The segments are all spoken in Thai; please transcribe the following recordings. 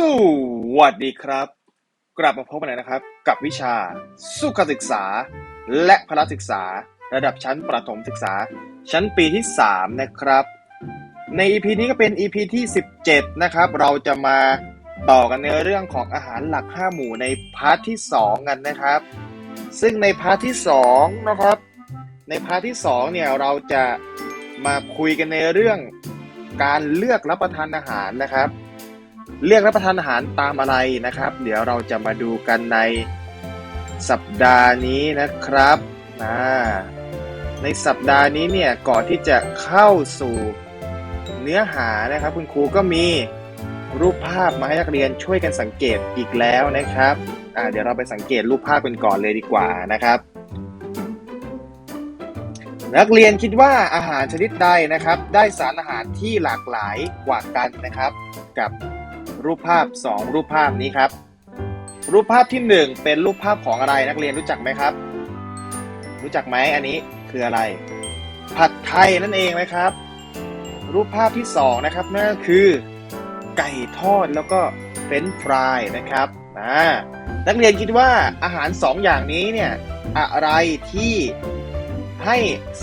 สวัสดีครับ กลับมาพบกันแล้วนะครับ กับวิชา สุขศึกษา และพละศึกษา ระดับชั้นประถมศึกษา ชั้นปีที่ 3 นะครับ ใน EP นี้ก็เป็น EP ที่ 17 นะครับ เราจะมาต่อกันในเรื่องของอาหารหลัก 5 หมู่ในพาร์ทที่ 2 กันนะครับ ซึ่งในพาร์ทที่ 2 นะครับ ในพาร์ทที่ 2 เนี่ยเราจะมาคุยกันในเรื่องการเลือกรับประทานอาหารนะครับ เลือกรับประทานอาหารตามอะไรนะครับ เดี๋ยวเราจะมาดูกันในสัปดาห์นี้นะครับนะในสัปดาห์นี้เนี่ยก่อนที่จะเข้าสู่เนื้อหานะครับ คุณครูก็มีรูปภาพมาให้นักเรียนช่วยกันสังเกตอีกแล้วนะครับอ่าเดี๋ยวเราไปสังเกตรูปภาพกันก่อนเลยดีกว่านะครับ นักเรียนคิดว่าอาหารชนิดใดนะครับ ได้สารอาหารที่หลากหลายกว่ากันนะครับ กับ รูปภาพ 2 รูปภาพนี้ครับ รูปภาพที่ 1 เป็นรูปภาพของอะไรนักเรียนรู้จักไหมครับ รู้จักไหมอันนี้คืออะไร ผัดไทยนั่นเองนะครับ รูปภาพที่ 2 นะครับนั่นก็คือ ไก่ทอดแล้วก็เฟรนช์ฟรายนะครับอ่านักเรียนคิดว่าอาหาร 2 อย่างนี้เนี่ยอะไรที่ให้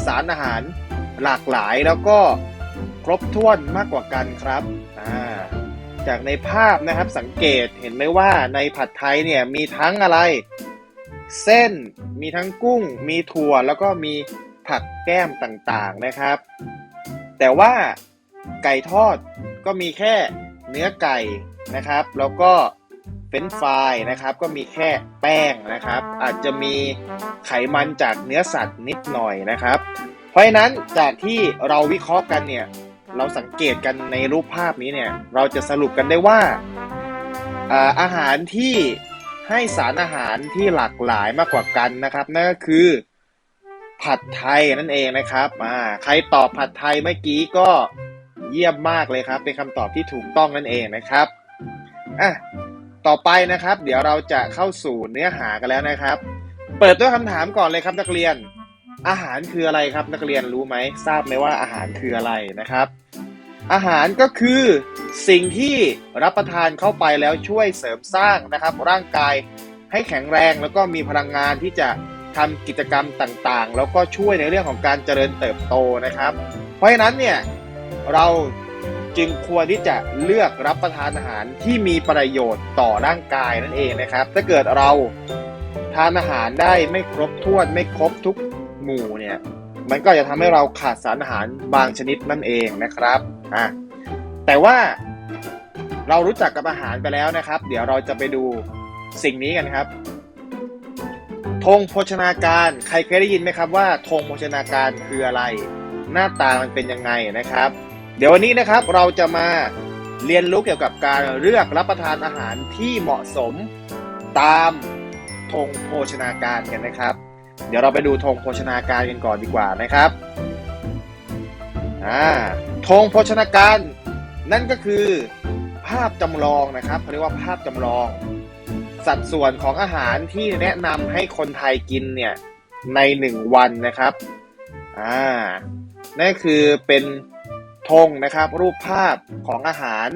สารอาหารหลากหลายแล้วก็ครบถ้วนมากกว่ากันครับ อ่า จากในภาพนะครับสังเกตเห็นไหมว่าในผัดไทยเนี่ยมีทั้งอะไร เส้นมีทั้งกุ้ง มีถั่วแล้วก็มีผักแก้มต่างๆนะครับ แต่ว่าไก่ทอดก็มีแค่เนื้อไก่นะครับ แล้วก็เฟรนฟรายนะครับ ก็มีแค่แป้งนะครับ อาจจะมีไขมันจากเนื้อสัตว์นิดหน่อยนะครับ เพราะฉะนั้นจากที่เราวิเคราะห์กันเนี่ย เราสังเกตกันในรูปภาพนี้เนี่ยเราจะสรุปกันได้ว่าอ่าอาหารที่ให้สารอาหารที่หลากหลายมากกว่ากันนะครับนั่นก็คือผัดไทยนั่นเองนะครับอ่าใครตอบผัดไทยเมื่อกี้ก็เยี่ยมมากเลยครับ เป็นคำตอบที่ถูกต้องนั่นเองนะครับอะต่อไปนะครับ เดี๋ยวเราจะเข้าสู่เนื้อหากันแล้วนะครับ เปิดด้วยคำถามก่อนเลยครับนักเรียน อาหารคืออะไรครับนักเรียนรู้ไหมทราบไหมว่าอาหารคืออะไรนะครับ อาหารก็คือสิ่งที่รับประทานเข้าไปแล้วช่วยเสริมสร้างนะครับ ร่างกายให้แข็งแรงแล้วก็มีพลังงานที่จะทำกิจกรรมต่างๆ แล้วก็ช่วยในเรื่องของการเจริญเติบโตนะครับ เพราะฉะนั้นเนี่ยเราจึงควรที่จะเลือกรับประทานอาหารที่มีประโยชน์ต่อร่างกายนั่นเองนะครับ ถ้าเกิดเราทานอาหารได้ไม่ครบถ้วนไม่ครบทุกหมู่เนี่ยมันก็จะทำให้เราขาดสารอาหารบางชนิดนั่นเองนะครับ อะแต่ว่าเรารู้จักกับอาหารไปแล้วนะครับ เดี๋ยวเราจะไปดูสิ่งนี้กันครับธงโภชนาการใครเคยได้ยินไหมครับว่าธงโภชนาการคืออะไร หน้าตามันเป็นยังไงนะครับ เดี๋ยววันนี้นะครับเราจะมาเรียนรู้เกี่ยวกับการเลือกรับประทานอาหารที่เหมาะสมตามธงโภชนาการกันนะครับ เดี๋ยวเราไปดูธงโภชนาการกันก่อนดีกว่านะครับ อ่าธงโภชนาการ นั่นก็คือภาพจำลองนะครับเขาเรียกว่าภาพจำลอง สัดส่วนของอาหารที่แนะนำให้คนไทยกินเนี่ยในหนึ่งวันนะครับอ่านั่นคือเป็นธงนะครับรูปภาพของอาหาร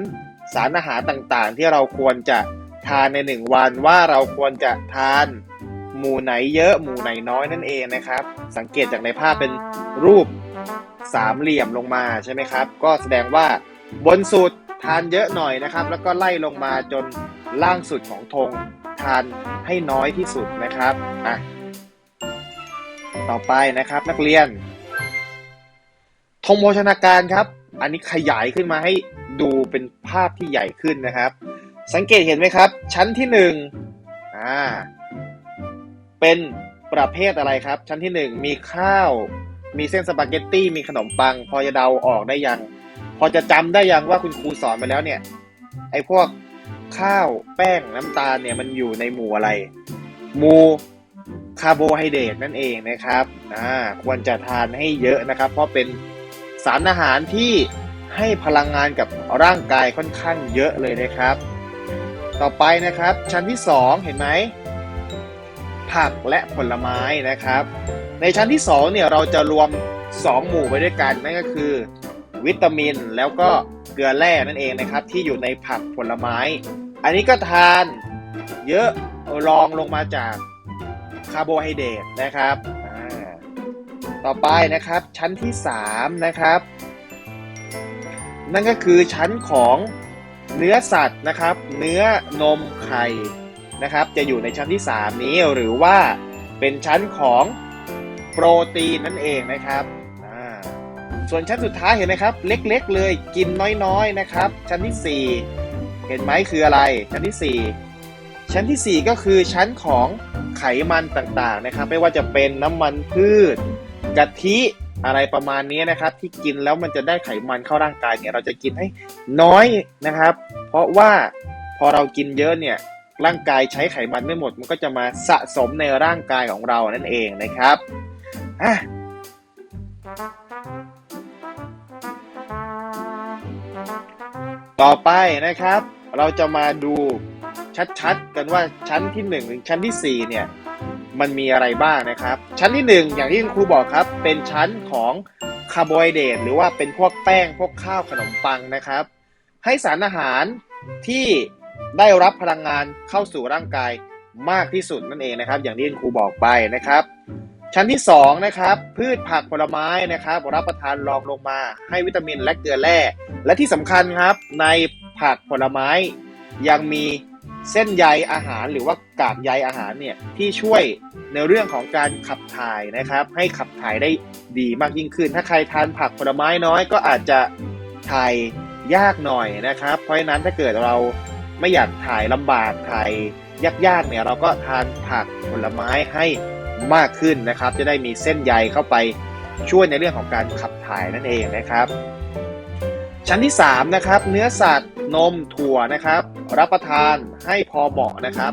สารอาหารต่างๆ ที่เราควรจะทานในหนึ่งวันว่าเราควรจะทานหมู่ไหนเยอะหมู่ไหนน้อยนั่นเองนะครับ สังเกตจากในภาพเป็นรูป สามเหลี่ยมลงมาใช่ไหมครับ ก็แสดงว่าบนสุดทานเยอะหน่อยนะครับ แล้วก็ไล่ลงมาจนล่างสุดของธงทานให้น้อยที่สุดนะครับอะต่อไปนะครับนักเรียนธงโภชนาการครับ อันนี้ขยายขึ้นมาให้ดูเป็นภาพที่ใหญ่ขึ้นนะครับ สังเกตเห็นไหมครับ ชั้นที่หนึ่งอ่าเป็นประเภทอะไรครับ ชั้นที่หนึ่งมีข้าว มีเส้นสปาเกตตี้มีขนมปัง พอจะเดาออกได้ยัง พอจะจำได้ยังว่าคุณครูสอนไปแล้วเนี่ย ไอ้พวกข้าวแป้งน้ำตาลเนี่ยมันอยู่ในหมู่อะไร หมู่คาร์โบไฮเดรตนั่นเองนะครับอ่าควรจะทานให้เยอะนะครับ เพราะเป็นสารอาหารที่ให้พลังงานกับร่างกายค่อนข้างเยอะเลยนะครับ ต่อไปนะครับ ชั้นที่ 2 เห็นไหม ผักและผลไม้นะครับ ในชั้นที่2เนี่ยเราจะรวม 2 หมู่ไว้ด้วยกันนั่นก็คือ วิตามินแล้วก็เกลือแร่นั่นเองนะครับ ที่อยู่ในผักผลไม้ อันนี้ก็ทานเยอะรองลงมาจากคาร์โบไฮเดรตนะครับต่อไปนะครับชั้นที่3นะครับ นั่นก็คือชั้นของเนื้อสัตว์นะครับ เนื้อนมไข่ นะครับ จะอยู่ในชั้นที่ 3 นี้หรือว่าเป็นชั้นของโปรตีนนั่นเองนะครับส่วนชั้นสุดท้ายเห็นไหมครับ เล็กๆ เลยกินน้อยๆนะครับ ชั้นที่ 4 เห็นไหมคืออะไร ชั้นที่ 4 ชั้นทีสี่4 ก็คือชั้นของไขมันต่างๆนะครับ ไม่ว่าจะเป็นน้ำมันพืชกะทิอะไรประมาณนี้นะครับ ที่กินแล้วมันจะได้ไขมันเข้าร่างกายเนี่ยเราจะกินให้น้อยนะครับ เพราะว่าพอเรากินเยอะเนี่ย ร่างกายใช้ไขมันไม่หมด มันก็จะมาสะสมในร่างกายของเรานั่นเองนะครับอะต่อไปนะครับ เราจะมาดูชัดๆ กันว่าชั้นที่1ถึงชั้นที่4เนี่ยมันมีอะไรบ้างนะครับ ชั้นที่ 1 อย่างที่ครูบอกครับ เป็นชั้นของคาร์โบไฮเดรตหรือว่าเป็นพวกแป้งพวกข้าวขนมปังนะครับ ให้สารอาหารที่ ได้รับพลังงานเข้าสู่ร่างกายมากที่สุดนั่นเองนะครับ อย่างที่ครูบอกไปนะครับ ชั้นที่2นะครับพืชผักผลไม้นะครับ รับประทานรองลงมาให้วิตามินและเกลือแร่และที่สำคัญครับ ในผักผลไม้ยังมีเส้นใยอาหารหรือว่ากากใยอาหารเนี่ยที่ช่วยในเรื่องของการขับถ่ายนะครับ ให้ขับถ่ายได้ดีมากยิ่งขึ้น ถ้าใครทานผักผลไม้น้อยก็อาจจะถ่ายยากหน่อยนะครับ เพราะฉะนั้นถ้าเกิดเรา ไม่อยากถ่ายลำบากถ่ายยากๆเนี่ยเราก็ทานผักผลไม้ให้มากขึ้นนะครับ จะได้มีเส้นใยเข้าไปช่วยในเรื่องของการขับถ่ายนั่นเองนะครับ ชั้นที่3นะครับเนื้อสัตว์นมถั่วนะครับ รับประทานให้พอเหมาะนะครับ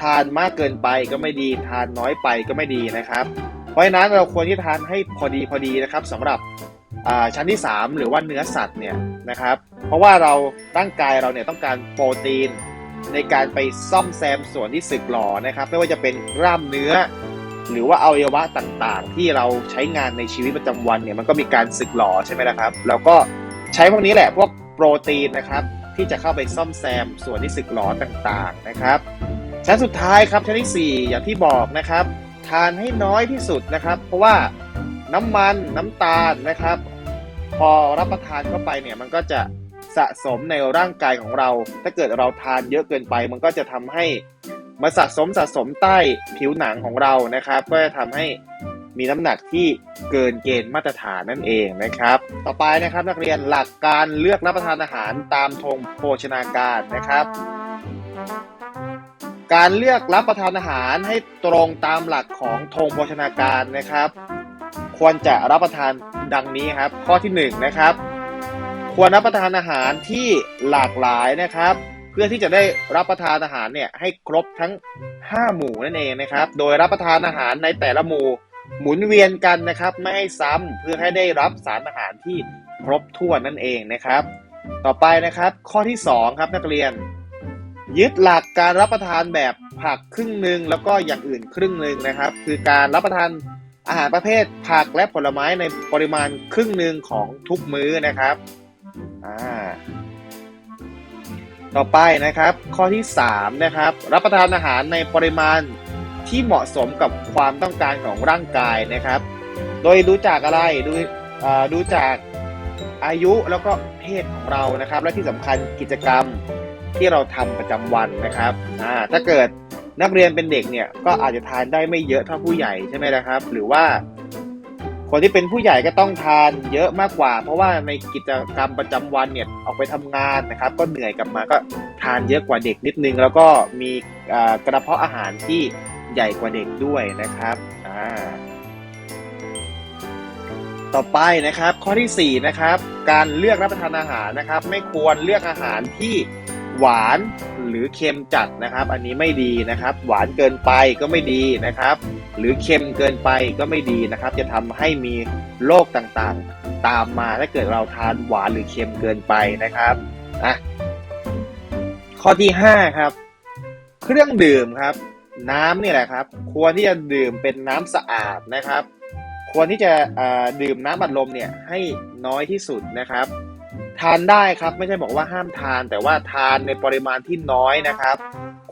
ทานมากเกินไปก็ไม่ดี ทานน้อยไปก็ไม่ดีนะครับ เพราะฉะนั้นเราควรที่ทานให้พอดีพอดีนะครับสำหรับ ชั้นที่ 3 หรือว่าเนื้อสัตว์เนี่ยนะครับ เพราะว่าเราร่างกายเราเนี่ยต้องการโปรตีนในการไปซ่อมแซมส่วนที่สึกหรอนะครับ ไม่ว่าจะเป็นกล้ามเนื้อ หรือว่าอวัยวะต่างๆ ที่เราใช้งานในชีวิตประจำวันเนี่ยมันก็มีการสึกหรอใช่ไหมนะครับ แล้วก็ใช้พวกนี้แหละพวกโปรตีนนะครับที่จะเข้าไปซ่อมแซมส่วนที่สึกหรอต่างๆนะครับ ชั้นสุดท้ายครับชั้นที่ 4 อย่างที่บอกนะครับ ทานให้น้อยที่สุดนะครับ เพราะว่า น้ำมันน้ำตาลนะครับ พอรับประทานเข้าไปเนี่ยมันก็จะสะสมในร่างกายของเรา ถ้าเกิดเราทานเยอะเกินไป มันก็จะทำให้มาสะสมสะสมใต้ผิวหนังของเรานะครับ ก็จะทำให้มีน้ำหนักที่เกินเกณฑ์มาตรฐานนั่นเองนะครับ ต่อไปนะครับนักเรียนหลักการเลือกรับประทานอาหารตามธงโภชนาการนะครับ การเลือกรับประทานอาหารให้ตรงตามหลักของธงโภชนาการนะครับ ควรจะรับประทานดังนี้ครับ ข้อที่1นนะครับ ควรรับประทานอาหารที่หลากหลายนะครับ เพื่อที่จะได้รับประทานอาหารเนี่ยให้ครบทั้ง 5 หมู่นั่นเองนะครับ โดยรับประทานอาหารในแต่ละหมู่หมุนเวียนกันนะครับ ไม่ให้ซ้ำเพื่อให้ได้รับสารอาหารที่ครบถ้วนนั่นเองนะครับ ต่อไปนะครับ ข้อที่ 2 ครับนักเรียน ยึดหลักการรับประทานแบบผักครึ่งหนึ่งแล้วก็อย่างอื่นครึ่งหนึ่งนะครับ คือการรับประทาน อาหารประเภทผักและผลไม้ในปริมาณครึ่งหนึ่งของทุกมื้อนะครับต่อไปนะครับ ข้อที่ 3 นะครับ รับประทานอาหารในปริมาณที่เหมาะสมกับความต้องการของร่างกายนะครับ โดยดูจากอะไรดูดูจากอายุแล้วก็เพศของเรานะครับ และที่สำคัญกิจกรรมที่เราทำประจำวันนะครับถ้าเกิด นักเรียนเป็นเด็กเนี่ยก็อาจจะทานได้ไม่เยอะเท่าผู้ใหญ่ใช่ไหมนะครับ หรือว่า คนที่เป็นผู้ใหญ่ก็ต้องทานเยอะมากกว่า เพราะว่าในกิจกรรมประจำวันเนี่ยออกไปทำงานนะครับ ก็เหนื่อยกลับมาก็ทานเยอะกว่าเด็กนิดนึง แล้วก็มีกระเพาะอาหารที่ใหญ่กว่าเด็กด้วยนะครับอ่าต่อไปนะครับข้อที่4นะครับการเลือกรับประทานอาหารนะครับ ไม่ควรเลือกอาหารที่ หวานหรือเค็มจัดนะครับ อันนี้ไม่ดีนะครับ หวานเกินไปก็ไม่ดีนะครับ หรือเค็มเกินไปก็ไม่ดีนะครับ จะทำให้มีโรคต่างๆ ตามมาถ้าเกิดเราทานหวานหรือเค็มเกินไปนะครับอะข้อที่ 5 ครับ เครื่องดื่มครับ น้ำนี่แหละครับ ควรที่จะดื่มเป็นน้ำสะอาดนะครับ ควรที่จะดื่มน้ำอัดลมเนี่ยให้น้อยที่สุดนะครับ ทานได้ครับ ไม่ใช่บอกว่าห้ามทาน แต่ว่าทานในปริมาณที่น้อยนะครับ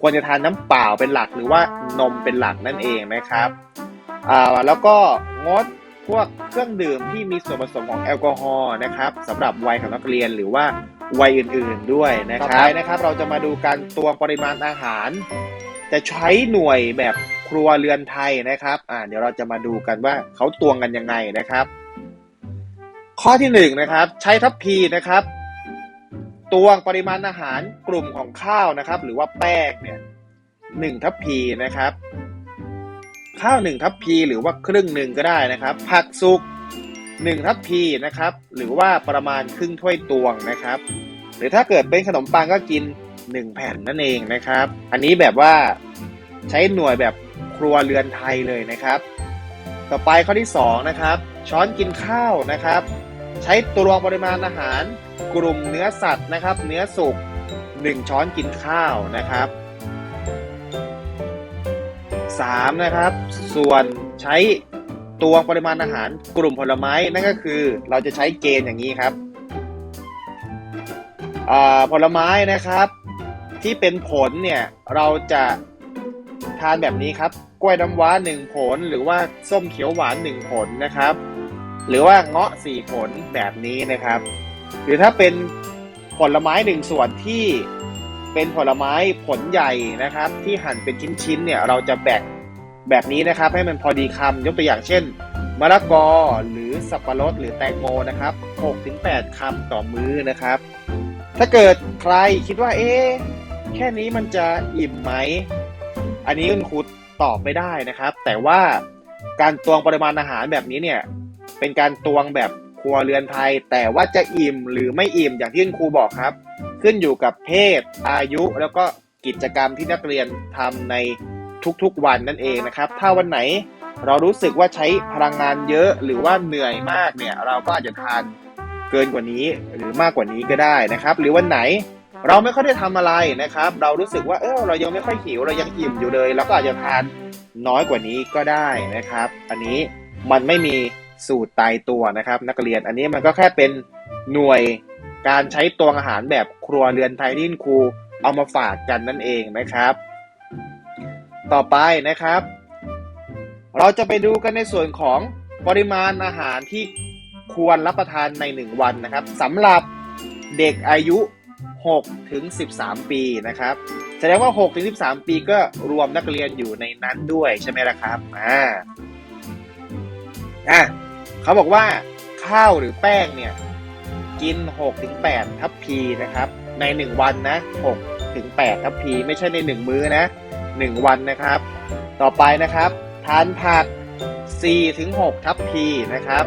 ควรจะทานน้ำเปล่าเป็นหลักหรือว่านมเป็นหลักนั่นเองนะครับอ่าแล้วก็งดพวกเครื่องดื่มที่มีส่วนผสมของแอลกอฮอล์นะครับสำหรับวัยของนักเรียนหรือว่าวัยอื่นๆด้วยนะครับต่อไปนะครับเราจะมาดูการตวงปริมาณอาหาร จะใช้หน่วยแบบครัวเรือนไทยนะครับอ่าเดี๋ยวเราจะมาดูกันว่าเขาตวงกันยังไงนะครับ ข้อที่หนึ่งนะครับ ใช้ทัพพีนะครับตวงปริมาณอาหารกลุ่มของข้าวนะครับ หรือว่าแป้งเนี่ยหนึ่งทัพพีนะครับ ข้าวหนึ่งทัพพีหรือว่าครึ่งหนึ่งก็ได้นะครับ ผักสุกหนึ่งทัพพีนะครับ หรือว่าประมาณครึ่งถ้วยตวงนะครับ หรือถ้าเกิดเป็นขนมปังก็กินหนึ่งแผ่นนั่นเองนะครับ อันนี้แบบว่าใช้หน่วยแบบครัวเรือนไทยเลยนะครับ ต่อไปข้อที่สองนะครับ ช้อนกินข้าวนะครับ ใช้ตวงปริมาณอาหารกลุ่มเนื้อสัตว์นะครับ เนื้อสุก 1 ช้อนกินข้าวนะครับ 3 นะครับ ส่วนใช้ตวงปริมาณอาหารกลุ่มผลไม้นั่นก็คือเราจะใช้เกณฑ์อย่างนี้ครับผลไม้นะครับที่เป็นผลเนี่ยเราจะทานแบบนี้ครับ กล้วยน้ำว้าหนึ่งผลหรือว่าส้มเขียวหวานหนึ่งผลนะครับ หรือว่าเงาะสี่ผลแบบนี้นะครับ หรือถ้าเป็นผลไม้หนึ่งส่วนที่เป็นผลไม้ผลใหญ่นะครับ ที่หั่นเป็นชิ้นๆเนี่ยเราจะแบ่งแบบนี้นะครับ ให้มันพอดีคำยกตัวอย่างเช่นมะละกอหรือสับปะรดหรือแตงโมนะครับ6-8คำต่อมื้อนะครับ ถ้าเกิดใครคิดว่าเอ๊ะแค่นี้มันจะอิ่มไหม อันนี้คุณครูตอบไม่ได้นะครับ แต่ว่าการตวงปริมาณอาหารแบบนี้เนี่ย เป็นการตวงแบบครัวเรือนไทย แต่ว่าจะอิ่มหรือไม่อิ่มอย่างที่คุณครูบอกครับ ขึ้นอยู่กับเพศ อายุแล้วก็กิจกรรมที่นักเรียนทำในทุกๆวันนั่นเองนะครับ ถ้าวันไหนเรารู้สึกว่าใช้พลังงานเยอะหรือว่าเหนื่อยมากเนี่ยเราก็อาจจะทานเกินกว่านี้หรือมากกว่านี้ก็ได้นะครับ หรือวันไหนเราไม่ค่อยได้ทำอะไรนะครับ เรารู้สึกว่าเออเรายังไม่ค่อยหิวเรายังอิ่มอยู่เลยเราก็อาจจะทานน้อยกว่านี้ก็ได้นะครับ อันนี้มันไม่มี สูตรตายตัวนะครับ นักเรียนอันนี้มันก็แค่เป็นหน่วยการใช้ตวงอาหารแบบครัวเรือนไทยที่ครูเอามาฝากกันนั่นเองนะครับ ต่อไปนะครับ เราจะไปดูกันในส่วนของปริมาณอาหารที่ควรรับประทานใน 1 วันนะครับสำหรับเด็กอายุ6ถึง13 ปีนะครับ แสดงว่า6ถึง13 ปีก็รวมนักเรียนอยู่ในนั้นด้วยใช่ไหมล่ะครับ อ่า อะ เขาบอกว่าข้าวหรือแป้งเนี่ย กิน6ถึง8ทัพพีนะครับ ใน 1 วันนะ6ถึง8ทัพพีไม่ใช่ใน 1 มื้อนะ 1 วันนะครับ ต่อไปนะครับ ทานผัก4ถึง6ทัพพีนะครับ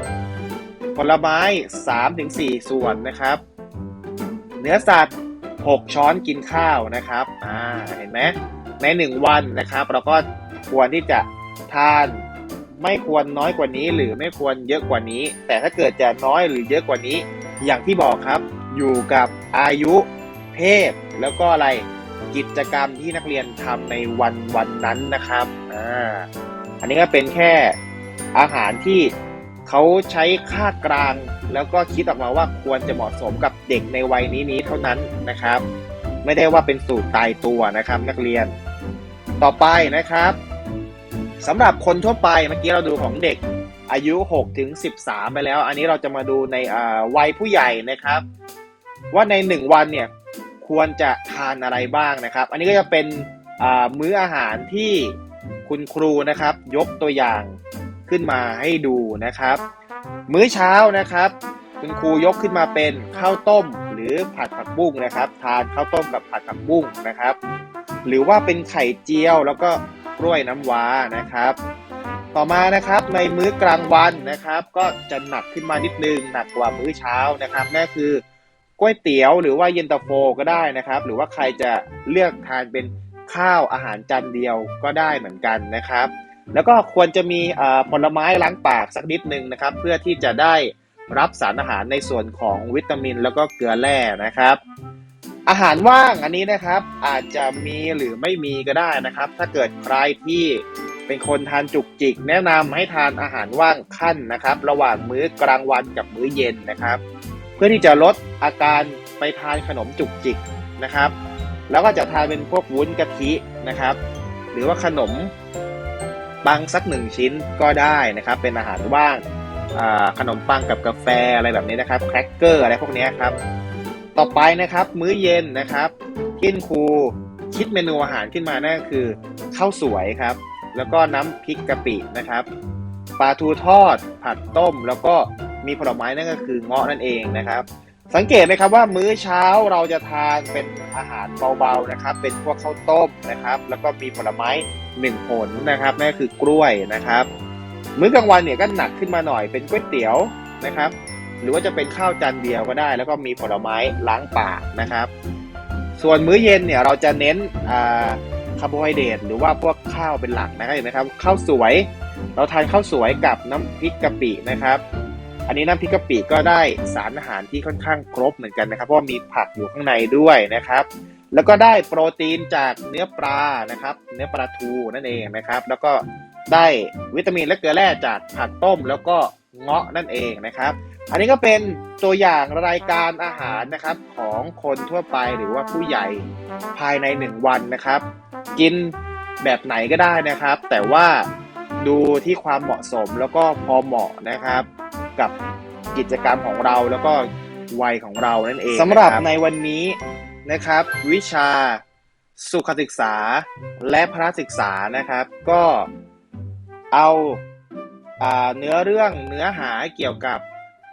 ผลไม้3ถึง4ส่วนนะครับ เนื้อสัตว์ 6 ช้อนกินข้าวนะครับ อ่า เห็นไหมใน 1 วันนะครับ เราก็ควรที่จะทาน ไม่ควรน้อยกว่านี้หรือไม่ควรเยอะกว่านี้ แต่ถ้าเกิดจะน้อยหรือเยอะกว่านี้ อย่างที่บอกครับ อยู่กับอายุ เพศ แล้วก็อะไรกิจกรรมที่นักเรียนทำในวันวันนั้นนะครับอ่าอันนี้ก็เป็นแค่อาหารที่เขาใช้ค่ากลาง แล้วก็คิดออกมาว่าควรจะเหมาะสมกับเด็กในวัยนี้นี้เท่านั้นนะครับ ไม่ได้ว่าเป็นสูตรตายตัวนะครับนักเรียน ต่อไปนะครับ สำหรับคนทั่วไปเมื่อกี้เราดูของเด็กอายุ6ถึง13 ไปแล้ว อันนี้เราจะมาดูในวัยผู้ใหญ่นะครับ ว่าใน 1 วันเนี่ยควรจะทานอะไรบ้างนะครับ อันนี้ก็จะเป็นมื้ออาหารที่คุณครูนะครับ ยกตัวอย่างขึ้นมาให้ดูนะครับ มื้อเช้านะครับ คุณครูยกขึ้นมาเป็นข้าวต้มหรือผัดผักบุ้งนะครับ ทานข้าวต้มกับผัดผักบุ้งนะครับ หรือว่าเป็นไข่เจียวแล้วก็ กล้วยน้ำว้านะครับ ต่อมานะครับในมื้อกลางวันนะครับ ก็จะหนักขึ้นมานิดนึงหนักกว่ามื้อเช้านะครับนั่นคือก๋วยเตี๋ยวหรือว่าเย็นตาโฟก็ได้นะครับ หรือว่าใครจะเลือกทานเป็นข้าวอาหารจานเดียวก็ได้เหมือนกันนะครับ แล้วก็ควรจะมีผลไม้ล้างปากสักนิดนึงนะครับ เพื่อที่จะได้รับสารอาหารในส่วนของวิตามิน แล้วก็เกลือแร่นะครับ อาหารว่างอันนี้นะครับ อาจจะมีหรือไม่มีก็ได้นะครับ ถ้าเกิดใครที่เป็นคนทานจุกจิก แนะนำให้ทานอาหารว่างขั้นนะครับ ระหว่างมื้อกลางวันกับมื้อเย็นนะครับถพื่อที่จะลดอาการไปทานขนมจุกจิกนะครับ แล้วก็จะทานเป็นพวกวุ้นกะทินะครับ หรือว่าขนมปังสักหนึ่งชิ้นก็ได้นะครับ เป็นอาหารว่างขนมปังกับกาแฟอะไรแบบนี้นะครับแครกเกอร์อะไรพวกนี้ครับ ต่อไปนะครับ มื้อเย็นนะครับที่คุณครูคิดเมนูอาหารขึ้นมานั่นคือข้าวสวยครับ แล้วก็น้ำพริกกะปินะครับปลาทูทอด ผัดต้ม แล้วก็มีผลไม้นั่นก็คือเงาะนั่นเองนะครับ สังเกตไหมครับว่ามื้อเช้าเราจะทานเป็นอาหารเบาๆนะครับ เป็นพวกข้าวต้มนะครับ แล้วก็มีผลไม้หนึ่งผลนะครับนั่นคือกล้วยนะครับ มื้อกลางวันเนี่ยก็หนักขึ้นมาหน่อยเป็นก๋วยเตี๋ยวนะครับ หรือว่าจะเป็นข้าวจานเดียวก็ได้ แล้วก็มีผลไม้ล้างปากนะครับ ส่วนมื้อเย็นเนี่ยเราจะเน้นอ่าคาร์โบไฮเดรตหรือว่าพวกข้าวเป็นหลักนะครับเห็นไหมครับข้าวสวย เราทานข้าวสวยกับน้ำพริกกะปินะครับ อันนี้น้ำพริกกะปิก็ได้สารอาหารที่ค่อนข้างครบเหมือนกันนะครับ เพราะว่ามีผักอยู่ข้างในด้วยนะครับ แล้วก็ได้โปรตีนจากเนื้อปลานะครับ เนื้อปลาทูนั่นเองนะครับ แล้วก็ได้วิตามินและเกลือแร่จากผักต้มแล้วก็เงาะนั่นเองนะครับ อันนี้ก็เป็นตัวอย่างรายการอาหารนะครับของคนทั่วไปหรือว่าผู้ใหญ่ภายในหนึ่งวันนะครับ กินแบบไหนก็ได้นะครับ แต่ว่าดูที่ความเหมาะสมแล้วก็พอเหมาะนะครับ กับกิจกรรมของเราแล้วก็วัยของเรานั่นเองสำหรับในวันนี้นะครับ วิชาสุขศึกษาและพระศึกษานะครับ ก็เอาอาเนื้อเรื่องเนื้อหาเกี่ยวกับ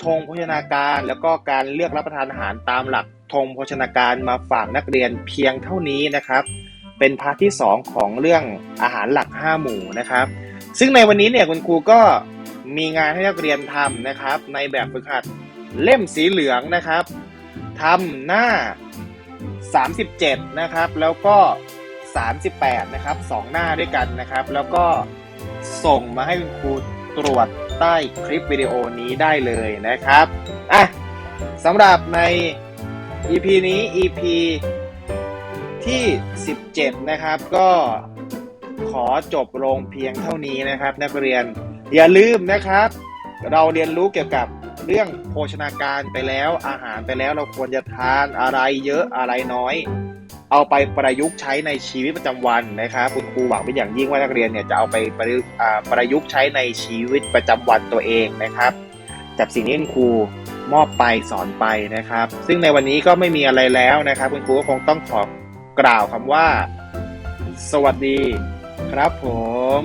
ธงโภชนาการ แล้วก็การเลือกรับประทานอาหารตามหลักธงโภชนาการมาฝากนักเรียนเพียงเท่านี้นะครับ เป็นพาร์ทที่ 2 ของเรื่องอาหารหลัก 5 หมู่นะครับ ซึ่งในวันนี้เนี่ยคุณครูก็มีงานให้นักเรียนทำนะครับ ในแบบฝึกหัดเล่มสีเหลืองนะครับทำหน้า 37 นะครับ แล้วก็ 38 นะครับสองหน้าด้วยกันนะครับ แล้วก็ส่งมาให้คุณครู ตรวจใต้คลิปวิดีโอนี้ได้เลยนะครับอะสำหรับใน EP นี้ EP ที่ 17 นะครับก็ขอจบลงเพียงเท่านี้นะครับ นักเรียนอย่าลืมนะครับ เราเรียนรู้เกี่ยวกับเรื่องโภชนาการไปแล้วอาหารไปแล้วเราควรจะทานอะไรเยอะอะไรน้อย เอาไปประยุกต์ใช้ในชีวิตประจำวันนะครับคุณครูหวังเป็นอย่างยิ่งว่านักเรียนเนี่ยจะเอาไปประยุกต์ประยุกต์ใช้ในชีวิตประจำวันตัวเองนะครับจากสิ่งที่คุณครูมอบไปสอนไปนะครับ ซึ่งในวันนี้ก็ไม่มีอะไรแล้วนะครับ คุณครูก็คงต้องขอกล่าวคำว่า สวัสดีครับผม